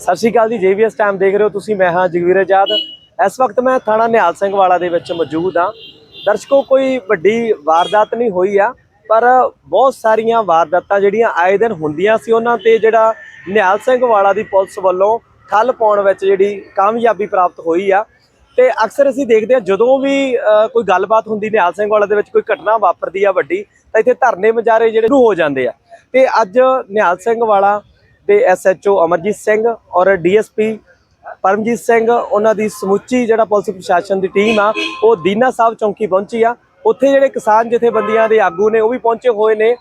ਸਤਿ ਸ਼੍ਰੀ ਅਕਾਲ ਜੀ ਜੀਵੀਐਸ ਟਾਈਮ ਦੇਖ ਰਹੇ ਹੋ ਤੁਸੀਂ, ਮੈਂ ਹਾਂ ਜਗਵੀਰ ਆਜ਼ਾਦ। ਇਸ ਵਕਤ ਮੈਂ ਥਾਣਾ ਨਿਹਾਲ ਸਿੰਘ ਵਾਲਾ ਦੇ ਵਿੱਚ ਮੌਜੂਦ ਹਾਂ। ਦਰਸ਼ਕੋ, ਕੋਈ ਵੱਡੀ ਵਾਰਦਾਤ ਨਹੀਂ ਹੋਈ ਆ, ਪਰ ਬਹੁਤ ਸਾਰੀਆਂ ਵਾਰਦਾਤਾਂ ਜਿਹੜੀਆਂ ਆਏ ਦਿਨ ਹੁੰਦੀਆਂ ਸੀ, ਉਹਨਾਂ ਤੇ ਜਿਹੜਾ ਨਿਹਾਲ ਸਿੰਘ ਵਾਲਾ ਦੀ ਪੁਲਿਸ ਵੱਲੋਂ ਠੱਲ ਪਾਉਣ ਵਿੱਚ ਜਿਹੜੀ ਕਾਮਯਾਬੀ ਪ੍ਰਾਪਤ ਹੋਈ ਆ। ਤੇ ਅਕਸਰ ਅਸੀਂ ਦੇਖਦੇ ਹਾਂ, ਜਦੋਂ ਵੀ ਕੋਈ ਗੱਲਬਾਤ ਹੁੰਦੀ, ਨਿਹਾਲ ਸਿੰਘ ਵਾਲਾ ਦੇ ਵਿੱਚ ਕੋਈ ਘਟਨਾ ਵਾਪਰਦੀ ਆ ਵੱਡੀ, ਤਾਂ ਇੱਥੇ ਧਰਨੇ ਮੁਜ਼ਾਹਰੇ ਜਿਹੜੇ ਸ਼ੁਰੂ ਹੋ ਜਾਂਦੇ ਆ। ਤੇ ਅੱਜ ਨਿਹਾਲ ਸਿੰਘ ਵਾਲਾ ਤੇ ਐਸਐਚਓ ਅਮਰਜੀਤ ਸਿੰਘ ਔਰ ਡੀਐਸਪੀ ਪਰਮਜੀਤ ਸਿੰਘ, ਉਹਨਾਂ ਦੀ ਸਮੁੱਚੀ ਜਿਹੜਾ ਪੁਲਿਸ ਪ੍ਰਸ਼ਾਸਨ ਦੀ ਟੀਮ ਆ, ਉਹ ਦੀਨਾ ਸਾਹਿਬ ਚੌਂਕੀ ਪਹੁੰਚੀ ਆ। ਉੱਥੇ ਜਿਹੜੇ ਕਿਸਾਨ ਜਥੇਬੰਦੀਆਂ ਦੇ ਆਗੂ ਨੇ, ਉਹ ਵੀ ਪਹੁੰਚੇ ਹੋਏ ਨੇ।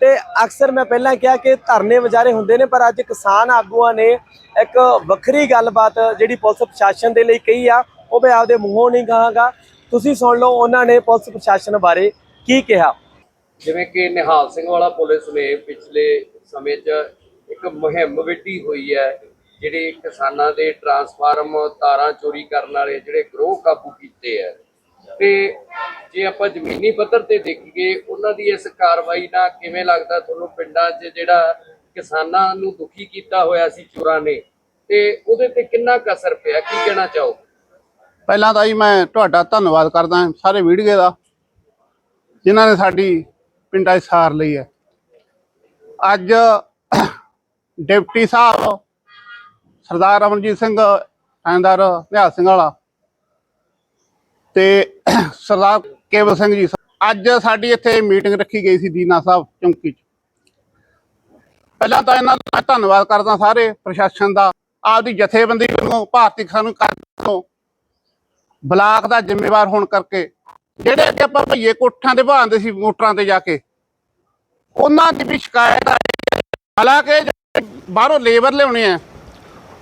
ਤੇ ਅਕਸਰ ਮੈਂ ਪਹਿਲਾਂ ਕਿਹਾ ਕਿ ਧਰਨੇ ਵਿਚਾਰੇ ਹੁੰਦੇ ਨੇ, ਪਰ ਅੱਜ ਕਿਸਾਨ ਆਗੂਆਂ ਨੇ ਇੱਕ ਵੱਖਰੀ ਗੱਲਬਾਤ ਜਿਹੜੀ ਪੁਲਿਸ ਪ੍ਰਸ਼ਾਸਨ ਦੇ ਲਈ ਕਹੀ ਆ, ਉਹ ਮੈਂ ਆਪਦੇ ਮੂੰਹੋਂ ਨਹੀਂ ਕਹਾਂਗਾ। ਤੁਸੀਂ ਸੁਣ ਲਓ ਉਹਨਾਂ ਨੇ ਪੁਲਿਸ ਪ੍ਰਸ਼ਾਸਨ ਬਾਰੇ ਕੀ ਕਿਹਾ। ਜਿਵੇਂ ਕਿ ਨਿਹਾਲ ਸਿੰਘ ਵਾਲਾ ਪੁਲਿਸ ਨੇ ਪਿਛਲੇ ਸਮੇਂ 'ਚ ਇੱਕ ਮੁਹਿੰਮ ਵਿੱਢੀ ਹੋਈ ਹੈ, ਜਿਹੜੇ ਕਿਸਾਨਾਂ ਦੇ ਟਰਾਂਸਫਾਰਮ ਤਾਰਾਂ ਚੋਰੀ ਕਰਨ ਵਾਲੇ ਜਿਹੜੇ ਗਰੋਹ ਕਾਬੂ ਕੀਤੇ ਹੈ। ਤੇ ਜੇ ਆਪਾਂ ਜ਼ਮੀਨੀ ਪੱਧਰ ਤੇ ਦੇਖੀਏ, ਉਹਨਾਂ ਦੀ ਇਸ ਕਾਰਵਾਈ ਨਾਲ ਕਿਵੇਂ ਲੱਗਦਾ ਤੁਹਾਨੂੰ ਪਿੰਡਾਂ 'ਚ ਜਿਹੜਾ ਕਿਸਾਨਾਂ ਨੂੰ ਦੁਖੀ ਕੀਤਾ ਹੋਇਆ ਸੀ ਚੋਰਾਂ ਨੇ? ਤੇ ਉਹਦੇ ਤੇ ਕਿੰਨਾ ਕਸਰ ਪਿਆ, ਕੀ ਕਹਿਣਾ ਚਾਹੋ ਪਹਿਲਾਂ ਤਾਂ ਜੀ ਮੈਂ ਤੁਹਾਡਾ ਧੰਨਵਾਦ ਕਰਦਾ ਸਾਰੇ ਵੀਡੀਓ ਦਾ, ਜਿਨ੍ਹਾਂ ਨੇ ਸਾਡੀ ਪਿੰਡਾਂ 'ਚ ਸਾਰ ਲਈ ਹੈ। ਅੱਜ ਡਿਪਟੀ ਸਾਹਿਬ ਸਰਦਾਰ ਅਮਰਜੀਤ ਸਿੰਘ ਥਾਣੇਦਾਰ ਨਿਹਾਲ ਸਿੰਘ ਵਾਲਾ ਤੇ ਸਰਦਾਰ ਕੇਵਲ ਸਿੰਘ ਜੀ। ਅੱਜ ਸਾਡੀ ਇੱਥੇ ਮੀਟਿੰਗ ਰੱਖੀ ਗਈ ਸੀ ਦੀਨਾ ਸਾਹਿਬ ਚੌਂਕੀ 'ਚ। ਪਹਿਲਾਂ ਤਾਂ ਇਹਨਾਂ ਦਾ ਧੰਨਵਾਦ ਕਰਦਾ ਸਾਰੇ ਪ੍ਰਸ਼ਾਸਨ ਦਾ, ਆਪਦੀ ਜਥੇਬੰਦੀ ਵੱਲੋਂ, ਭਾਰਤੀ ਕਿਸਾਨ ਕਾਂਗਰਸ ਬਲਾਕ ਦਾ ਜ਼ਿੰਮੇਵਾਰ ਹੋਣ ਕਰਕੇ, ਜਿਹੜੇ ਅੱਗੇ ਆਪਾਂ ਭਈਏ ਕੋਠਾਂ ਦੇ ਬਹਾਉਂਦੇ ਸੀ ਮੋਟਰਾਂ ਤੇ ਜਾ ਕੇ, ਉਹਨਾਂ ਦੀ ਵੀ ਸ਼ਿਕਾਇਤ ਆਈ ਹਾਲਾਂਕਿ ਬਾਹਰੋਂ ਲੇਬਰ ਲਿਆਉਣੇ ਆ।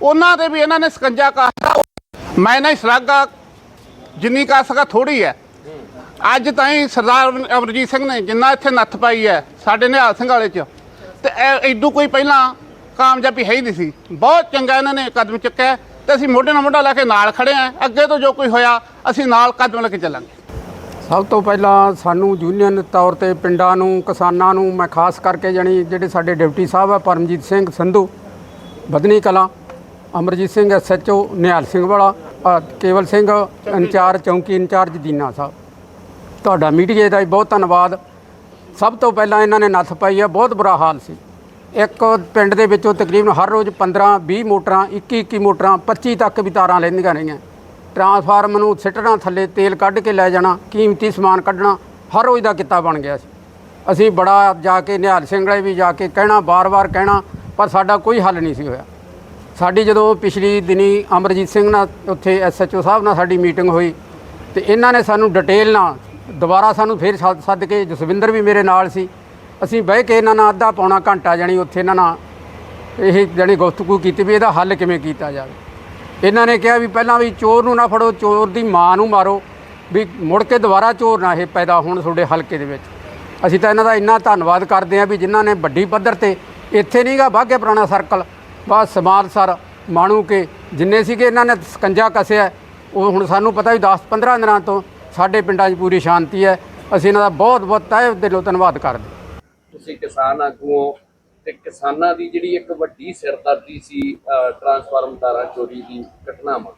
ਉਹਨਾਂ ਦੇ ਵੀ ਇਹਨਾਂ ਨੇ ਸਕੰਜਾ ਕਾਸਾ ਮੈਂ ਨਹੀਂ ਸ਼ਲਾਘਾ ਜਿੰਨੀ ਕਰ ਸਕਾ ਥੋੜੀ ਹੈ। ਅੱਜ ਤਾਈਂ ਸਰਦਾਰ ਅਮਰਜੀਤ ਸਿੰਘ ਨੇ ਜਿੰਨਾ ਇੱਥੇ ਨੱਥ ਪਾਈ ਹੈ ਸਾਡੇ ਨਿਹਾਲ ਸਿੰਘ ਵਾਲੇ ਚ, ਤੇ ਇਹ ਕੋਈ ਪਹਿਲਾਂ ਕਾਮਯਾਬੀ ਹੈ ਹੀ ਨਹੀਂ ਸੀ। ਬਹੁਤ ਚੰਗਾ ਇਹਨਾਂ ਨੇ ਕਦਮ ਚੁੱਕਿਆ ਤੇ ਅਸੀਂ ਮੋਢੇ ਨਾਲ ਮੋਢਾ ਲਾ ਕੇ ਨਾਲ ਖੜੇ ਆਂ ਅੱਗੇ ਤੋਂ ਜੋ ਕੋਈ ਹੋਇਆ, ਅਸੀਂ ਨਾਲ ਕਦਮ ਲੈ ਕੇ ਚੱਲਾਂਗੇ। ਸਭ ਤੋਂ ਪਹਿਲਾਂ ਸਾਨੂੰ ਯੂਨੀਅਨ ਤੌਰ ਤੇ ਪਿੰਡਾਂ ਨੂੰ, ਕਿਸਾਨਾਂ ਨੂੰ, ਮੈਂ ਖਾਸ ਕਰਕੇ ਜਾਣੀ ਜਿਹੜੇ ਸਾਡੇ ਡਿਪਟੀ ਸਾਹਿਬ ਆ, ਪਰਮਜੀਤ ਸਿੰਘ ਸੰਧੂ, ਬਦਨੀ ਕਲਾਂ, ਅਮਰਜੀਤ ਸਿੰਘ ਐਸਐਚਓ ਨਿਹਾਲ ਸਿੰਘ ਵਾਲਾ ਕੇਵਲ ਸਿੰਘ, ਇੰਚਾਰਜ, ਚੌਂਕੀ ਇੰਚਾਰਜ ਦੀਨਾ ਸਾਹਿਬ। ਤੁਹਾਡਾ ਮੀਡੀਆ ਦਾ ਵੀ ਬਹੁਤ ਧੰਨਵਾਦ। ਸਭ ਤੋਂ ਪਹਿਲਾਂ ਇਹਨਾਂ ਨੇ ਨੱਥ ਪਾਈ ਆ, ਬਹੁਤ ਬੁਰਾ ਹਾਲ ਸੀ। ਇੱਕ ਪਿੰਡ ਦੇ ਵਿੱਚੋਂ ਤਕਰੀਬਨ ਹਰ ਰੋਜ਼ 15 20 ਮੋਟਰਾਂ 21 21 ਮੋਟਰਾਂ 25 ਤੱਕ ਵੀ ਤਾਰਾਂ ਲੈਂਦੀਆਂ ਰਹੀਆਂ। ਟਰਾਂਸਫਾਰਮ ਨੂੰ ਸਿੱਟਣਾ, ਥੱਲੇ ਤੇਲ ਕੱਢ ਕੇ ਲੈ ਜਾਣਾ, ਕੀਮਤੀ ਸਮਾਨ ਕੱਢਣਾ, ਹਰ ਰੋਜ਼ ਦਾ ਕਿੱਤਾ ਬਣ ਗਿਆ ਸੀ। ਅਸੀਂ ਬੜਾ ਜਾ ਕੇ ਨਿਹਾਲ ਸਿੰਘ ਵਾਲੇ ਵੀ ਜਾ ਕੇ ਕਹਿਣਾ ਬਾਰ-ਬਾਰ ਕਹਿਣਾ, ਪਰ ਸਾਡਾ ਕੋਈ ਹੱਲ ਨਹੀਂ ਸੀ ਹੋਇਆ। ਸਾਡੀ ਜਦੋਂ ਪਿਛਲੀ ਦਿਨੀ ਅਮਰਜੀਤ ਸਿੰਘ ਨਾਲ, ਉੱਥੇ ਐਸਐਚਓ ਸਾਹਿਬ ਨਾਲ ਸਾਡੀ ਮੀਟਿੰਗ ਹੋਈ, ਤੇ ਇਹਨਾਂ ਨੇ ਸਾਨੂੰ ਡਿਟੇਲ ਨਾਲ ਦੁਬਾਰਾ ਸਾਨੂੰ ਫੇਰ ਸੱਦ ਸੱਦ ਕੇ ਜਸਵਿੰਦਰ ਵੀ ਮੇਰੇ ਨਾਲ ਸੀ। ਅਸੀਂ ਬਹਿ ਕੇ ਇਹਨਾਂ ਨਾਲ ਅੱਧਾ ਪੌਣਾ ਘੰਟਾ ਜਾਣੀ ਉੱਥੇ ਇਹਨਾਂ ਨਾਲ ਇਹ ਜਾਣੀ ਗੁਫ਼ਤਗੂ ਕੀਤੀ ਵੀ ਇਹਦਾ ਹੱਲ ਕਿਵੇਂ ਕੀਤਾ ਜਾਵੇ। ਇਹਨਾਂ ਨੇ ਕਿਹਾ ਵੀ ਪਹਿਲਾਂ ਵੀ ਚੋਰ ਨੂੰ ਨਾ ਫੜੋ, ਚੋਰ ਦੀ ਮਾਂ ਨੂੰ ਮਾਰੋ, ਵੀ ਮੁੜ ਕੇ ਦੁਬਾਰਾ ਚੋਰ ਨਾ ਇਹ ਪੈਦਾ ਹੋਣ ਤੁਹਾਡੇ ਹਲਕੇ ਦੇ ਵਿੱਚ। ਅਸੀਂ ਤਾਂ ਇਹਨਾਂ ਦਾ ਇੰਨਾ ਧੰਨਵਾਦ ਕਰਦੇ ਹਾਂ ਵੀ ਜਿਨ੍ਹਾਂ ਨੇ ਵੱਡੀ ਪੱਧਰ ਤੇ ਇੱਥੇ ਨਹੀਂਗਾ ਬਾਗੇ ਪੁਰਾਣਾ ਸਰਕਲ ਬਸ ਸਮਾਲਸਰ ਮਾਣੂ ਕੇ, ਜਿੰਨੇ ਸੀਗੇ ਇਹਨਾਂ ਨੇ ਸਕੰਜਾ ਕੱਸਿਆ, ਉਹ ਹੁਣ ਸਾਨੂੰ ਪਤਾ ਵੀ 10 15 ਦਿਨਾਂ ਤੋਂ ਸਾਡੇ ਪਿੰਡਾਂ 'ਚ ਪੂਰੀ ਸ਼ਾਂਤੀ ਹੈ। ਅਸੀਂ ਇਹਨਾਂ ਦਾ ਬਹੁਤ ਬਹੁਤ ਤਹਿ ਦਿਲੋਂ ਧੰਨਵਾਦ ਕਰਦੇ ਤੁਸੀਂ ਕਿਸਾਨ ਆਗੂ ਤੇ ਕਿਸਾਨਾਂ ਦੀ ਜਿਹੜੀ ਇੱਕ ਵੱਡੀ ਸਿਰਦਰਦੀ ਸੀ ਅਹ, ਟਰਾਂਸਫਾਰਮ ਤਾਰਾਂ ਚੋਰੀ ਦੀ ਘਟਨਾਵਾਂ।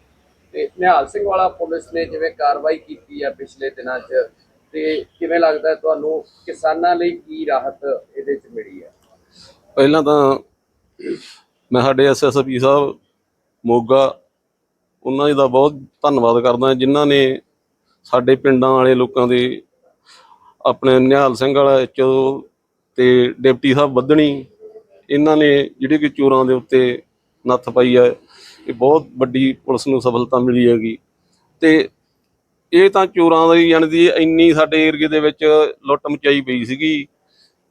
ਤੇ ਨਿਹਾਲ ਸਿੰਘ ਵਾਲਾ ਪੁਲਿਸ ਨੇ ਜਿਵੇਂ ਕਾਰਵਾਈ ਕੀਤੀ ਆ ਪਿਛਲੇ ਦਿਨਾਂ 'ਚ ਤੇ ਕਿਵੇਂ ਲੱਗਦਾ ਤੁਹਾਨੂੰ ਕਿਸਾਨਾਂ ਲਈ ਕੀ ਰਾਹਤ ਇਹਦੇ 'ਚ ਮਿਲੀ ਹੈ ਪਹਿਲਾਂ ਤਾਂ ਮੈਂ ਸਾਡੇ ਐਸਐਸਪੀ ਸਾਹਿਬ ਮੋਗਾ ਉਹਨਾਂ ਜੀ ਦਾ ਬਹੁਤ ਧੰਨਵਾਦ ਕਰਦਾ ਜਿਨ੍ਹਾਂ ਨੇ ਸਾਡੇ ਪਿੰਡਾਂ ਵਾਲੇ ਲੋਕਾਂ ਦੇ ਆਪਣੇ ਨਿਹਾਲ ਸਿੰਘ ਵਾਲਾ ਚੋ ਤੇ ਡਿਪਟੀ ਸਾਹਿਬ ਬੱਧਣੀ ਇਹਨਾਂ ਨੇ ਜਿਹੜੇ ਕਿ ਚੋਰਾਂ ਦੇ ਉੱਤੇ ਨੱਥ ਪਾਈ ਹੈ, ਇਹ ਬਹੁਤ ਵੱਡੀ ਪੁਲਿਸ ਨੂੰ ਸਫਲਤਾ ਮਿਲੀ ਹੈਗੀ। ਤੇ ਇਹ ਤਾਂ ਚੋਰਾਂ ਦੀ ਜਾਣੀ ਦੀ ਇੰਨੀ ਸਾਡੇ ਏਰੀਏ ਦੇ ਵਿੱਚ ਲੁੱਟ ਮਚਾਈ ਪਈ ਸੀਗੀ।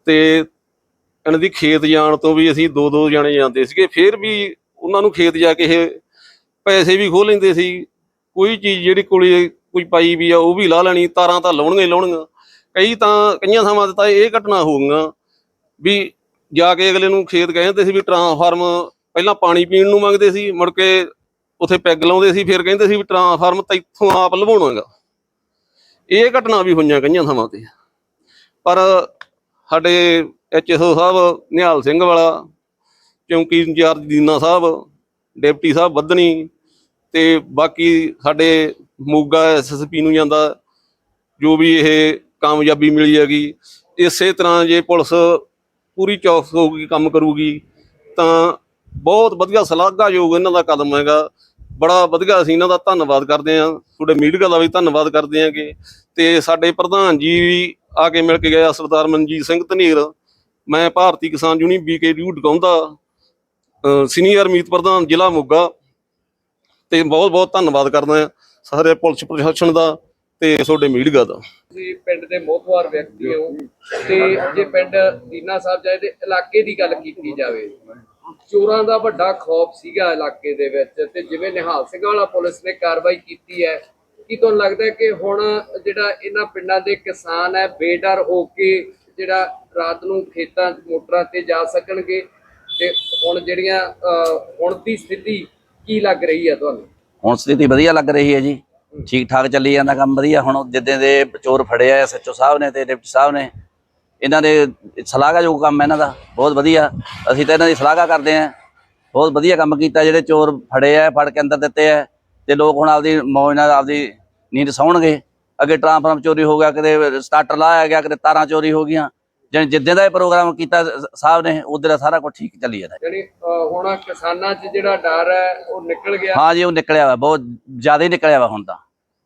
ਤੇ ਇਹਨਾਂ ਦੀ ਖੇਤ ਜਾਣ ਤੋਂ ਵੀ ਅਸੀਂ ਦੋ ਦੋ ਜਾਣੇ ਜਾਂਦੇ ਸੀਗੇ, ਫਿਰ ਵੀ ਉਹਨਾਂ ਨੂੰ ਖੇਤ ਜਾ ਕੇ ਇਹ ਪੈਸੇ ਵੀ ਖੋਹ ਲੈਂਦੇ ਸੀ। ਕੋਈ ਚੀਜ਼ ਜਿਹੜੀ ਕੋਲੇ ਕੋਈ ਪਾਈ ਵੀ ਆ, ਉਹ ਵੀ ਲਾ ਲੈਣੀ, ਤਾਰਾਂ ਤਾਂ ਲਾਉਣਗੇ ਲਾਉਣਗੀਆਂ ਕਈ ਤਾਂ ਕਈਆਂ ਥਾਵਾਂ ਤੇ ਤਾਂ ਇਹ ਘਟਨਾ ਹੋ ਗਈਆਂ ਵੀ ਜਾ ਕੇ ਅਗਲੇ ਨੂੰ ਖੇਤ ਕਹਿੰਦੇ ਸੀ ਵੀ ਟਰਾਂਸਫਾਰਮ ਪਹਿਲਾਂ ਪਾਣੀ ਪੀਣ ਨੂੰ ਮੰਗਦੇ ਸੀ, ਮੁੜ ਕੇ ਉੱਥੇ ਪੈਗ ਲਾਉਂਦੇ ਸੀ, ਫਿਰ ਕਹਿੰਦੇ ਸੀ ਵੀ ਟਰਾਂਸਫਾਰਮ ਤਾਂ ਇੱਥੋਂ ਆਪ ਲਵਾਉਣਾਗਾ। ਇਹ ਘਟਨਾ ਵੀ ਹੋਈਆਂ ਕਈਆਂ ਥਾਵਾਂ ਤੇ। ਪਰ ਸਾਡੇ ਐਚਐਸਓ ਸਾਹਿਬ, ਨਿਹਾਲ ਸਿੰਘ ਵਾਲਾ, ਚੌਂਕੀ ਇੰਚਾਰਜ ਦੀਨਾ ਸਾਹਿਬ, ਡਿਪਟੀ ਸਾਹਿਬ ਬੱਧਨੀ ਤੇ ਬਾਕੀ ਸਾਡੇ ਮੋਗਾ ਐਸਐਸਪੀ ਨੂੰ ਜਾਂਦਾ, ਜੋ ਵੀ ਇਹ ਕਾਮਯਾਬੀ ਮਿਲੀ ਹੈਗੀ, ਇਸੇ ਤਰ੍ਹਾਂ ਜੇ ਪੁਲਿਸ ਪੂਰੀ ਚੌਕਸ ਹੋਊਗੀ, ਕੰਮ ਕਰੂਗੀ, ਤਾਂ ਬਹੁਤ ਵਧੀਆ ਸ਼ਲਾਘਾਯੋਗ ਇਹਨਾਂ ਦਾ ਕਦਮ ਹੈਗਾ। ਬੜਾ ਵਧੀਆ ਅਸੀਂ ਇਹਨਾਂ ਦਾ ਧੰਨਵਾਦ ਕਰਦੇ ਹਾਂ। ਤੁਹਾਡੇ ਮੀਡੀਆ ਦਾ ਵੀ ਧੰਨਵਾਦ ਕਰਦੇ ਹਾਂਗੇ। ਤੇ ਸਾਡੇ ਪ੍ਰਧਾਨ ਜੀ ਵੀ ਆ ਕੇ ਮਿਲ ਕੇ ਗਏ ਸਰਦਾਰ ਮਨਜੀਤ ਸਿੰਘ ਧਨੀਰ। ਮੈਂ Bharti Kisan union BK U Dakaunda senior ਮੀਤ ਪ੍ਰਧਾਨ ਜ਼ਿਲ੍ਹਾ ਮੋਗਾ। ਤੇ ਬਹੁਤ ਬਹੁਤ ਧੰਨਵਾਦ ਕਰਦਾ ਹਾਂ। ਸਾਰੇ ਪੁਲਿਸ ਪ੍ਰਸ਼ਾਸਨ ਦਾ ਤੇ ਤੁਹਾਡੇ ਮੀਡੀਆ ਦਾ। ਤੁਸੀਂ ਪਿੰਡ ਦੇ ਮੋਹਤਵਾਰ ਵਿਅਕਤੀ ਹੋ ਤੇ ਜੇ ਪਿੰਡ ਦੀਨਾ ਸਾਹਿਬ ਜਾਏ ਤੇ ਇਲਾਕੇ ਦੀ ਗੱਲ ਕੀਤੀ ਜਾਵੇ ਚੋਰਾਂ ਦਾ ਵੱਡਾ ਖੌਫ ਸੀਗਾ ਇਲਾਕੇ ਦੇ ਵਿੱਚ ਤੇ ਜਿਵੇਂ ਨਿਹਾਲ ਸਿੰਘ ਵਾਲਾ ਪੁਲਿਸ ਨੇ ਕਾਰਵਾਈ ਕੀਤੀ ਹੈ ਕੀ ਤੁਹਾਨੂੰ ਲੱਗਦਾ ਹੈ ਕਿ ਹੁਣ ਜਿਹੜਾ ਇਹਨਾਂ ਪਿੰਡਾਂ ਦੇ ਕਿਸਾਨ ਹੈ ਬੇਡਰ ਹੋ ਕੇ ਜਿਹੜਾ ਰਾਤ ਨੂੰ ਖੇਤਾਂ 'ਚ ਮੋਟਰਾਂ ਤੇ ਜਾ ਸਕਣਗੇ? ਤੇ ਹੁਣ ਜਿਹੜੀਆਂ ਹੁਣ ਦੀ ਸਥਿਤੀ ਕੀ ਲੱਗ ਰਹੀ ਹੈ ਤੁਹਾਨੂੰ? ਹੁਣ ਸਥਿਤੀ ਵਧੀਆ ਲੱਗ ਰਹੀ ਹੈ ਜੀ। ਠੀਕ ਠਾਕ ਚੱਲੀ ਜਾਂਦਾ ਕੰਮ ਵਧੀਆ। ਹੁਣ ਜਿੱਦਾਂ ਦੇ ਚੋਰ ਫੜਿਆ ਐਸਐਚਓ ਸਾਹਿਬ ਨੇ ਤੇ ਡਿਪਟੀ ਸਾਹਿਬ ਨੇ ਇਹਨਾਂ ਦੇ ਸਲਾਹਾਯੋਗ ਕੰਮ ਹੈ ਇਹਨਾਂ ਦਾ ਬਹੁਤ ਵਧੀਆ। ਅਸੀਂ ਤਾਂ ਇਹਨਾਂ ਦੀ ਸਲਾਹਾ ਕਰਦੇ ਆਂ। ਬਹੁਤ ਵਧੀਆ ਕੰਮ ਕੀਤਾ ਜਿਹੜੇ ਚੋਰ ਫੜੇ ਆ ਫੜ ਕੇ ਅੰਦਰ ਦਿੱਤੇ ਆ ਤੇ ਲੋਕ ਹੁਣ ਆਪਦੀ ਮੌਜ ਨਾਲ ਆਪਦੀ ਨੀਂਦ ਸੌਣਗੇ। ਅੱਗੇ ਟਰਾਂਸਫਾਰਮ ਚੋਰੀ ਹੋ ਗਿਆ ਕਦੇ ਸਟਾਰਟਰ ਲਾਇਆ ਗਿਆ ਕਦੇ ਤਾਰਾਂ ਚੋਰੀ ਹੋ ਗਈਆਂ। ਜਾਣੀ ਜਿੱਦਾਂ ਦਾ ਇਹ ਪ੍ਰੋਗਰਾਮ ਕੀਤਾ ਸਾਹਿਬ ਨੇ ਉਧਰ ਦਾ ਸਾਰਾ ਕੁਝ ਠੀਕ ਚੱਲੀ ਜਾਂਦਾ। ਅਹ, ਹੁਣ ਕਿਸਾਨਾਂ 'ਚ ਜਿਹੜਾ ਡਰ ਹੈ ਉਹ ਨਿਕਲ ਗਿਆ। ਹਾਂ ਜੀ ਉਹ ਨਿਕਲਿਆ ਵਾ ਬਹੁਤ ਜ਼ਿਆਦਾ ਹੀ ਨਿਕਲਿਆ ਵਾ ਹੁਣ ਤਾਂ।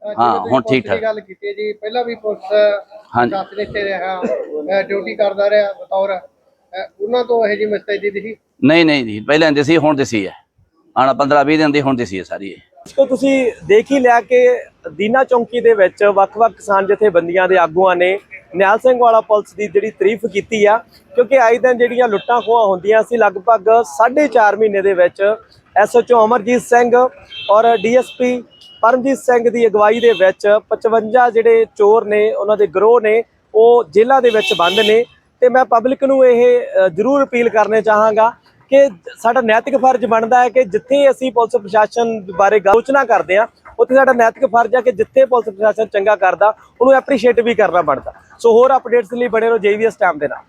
ਹਾਂ ਹੁਣ ਠੀਕ ਠਾਕ। ਗੱਲ ਕੀਤੀ ਹੈ ਜੀ ਪਹਿਲਾਂ ਵੀ ਪੁਲਿਸ ਹਾਂਜੀ। ਦਸ ਦੇ ਇੱਥੇ ਰਿਹਾ ਡਿਊਟੀ ਕਰਦਾ ਰਿਹਾ ਬਤੌਰ। ਉਹਨਾਂ ਤੋਂ ਇਹ ਜੀ ਮਸਤੈਦੀ ਦੀ ਸੀ? ਨਹੀਂ ਨਹੀਂ ਜੀ ਪਹਿਲਾਂ ਹੁੰਦੀ ਸੀ ਹੁਣ ਦਿਸੀ ਹੈ। ਆਣਾ 15 20 ਦਿਨ ਦੀ ਹੁਣ ਦਿਸੀ ਹੈ ਸਾਰੀ ਇਹ। ਤੋਂ ਤੁਸੀਂ ਦੇਖ ਹੀ ਲਿਆ ਕਿ ਦੀਨਾ ਚੌਂਕੀ ਦੇ ਵਿੱਚ ਵੱਖ-ਵੱਖ ਕਿਸਾਨ ਜਥੇਬੰਦੀਆਂ ਦੇ ਆਗੂਆਂ ਨੇ ਨਿਹਾਲ ਸਿੰਘ ਵਾਲਾ ਪੁਲਿਸ ਦੀ ਜਿਹੜੀ ਤਾਰੀਫ ਕੀਤੀ ਆ ਕਿਉਂਕਿ ਆਏ ਦਿਨ ਜਿਹੜੀਆਂ ਲੁੱਟਾਂ ਖੋਹਾਂ ਹੁੰਦੀਆਂ ਸੀ ਲਗਭਗ 4.5 ਮਹੀਨੇ ਦੇ ਵਿੱਚ ਐਸਐਚਓ ਅਮਰਜੀਤ ਸਿੰਘ ਔਰ ਡੀਐਸਪੀ ਪਰਮਜੀਤ ਸਿੰਘ ਦੀ ਅਗਵਾਈ ਦੇ ਵਿੱਚ 55 ਜਿਹੜੇ ਚੋਰ ਨੇ, ਉਹਨਾਂ ਦੇ ਗਰੋਹ ਨੇ, ਉਹ ਜੇਲ੍ਹਾਂ ਦੇ ਵਿੱਚ ਬੰਦ ਨੇ ਤੇ ਮੈਂ ਪਬਲਿਕ ਨੂੰ ਇਹ ਜ਼ਰੂਰ ਅਪੀਲ ਕਰਨੇ ਚਾਹਾਂਗਾ ਕਿ ਸਾਡਾ ਨੈਤਿਕ ਫਰਜ਼ ਬਣਦਾ ਹੈ ਕਿ ਜਿੱਥੇ ਅਸੀਂ ਪੁਲਿਸ ਪ੍ਰਸ਼ਾਸਨ ਬਾਰੇ ਆਲੋਚਨਾ ਕਰਦੇ ਆ ਉੱਥੇ ਸਾਡਾ ਨੈਤਿਕ ਫਰਜ਼ ਹੈ ਕਿ ਜਿੱਥੇ ਪੁਲਿਸ ਪ੍ਰਸ਼ਾਸਨ ਚੰਗਾ ਕਰਦਾ, ਉਹਨੂੰ ਐਪਰੀਸ਼ੀਏਟ ਵੀ ਕਰਨਾ ਬਣਦਾ। ਸੋ ਹੋਰ ਅਪਡੇਟਸ ਲਈ ਬਣੇ ਰਹੋ ਜੇਵੀਐਸ ਟਾਈਮ ਦੇ ਨਾਲ।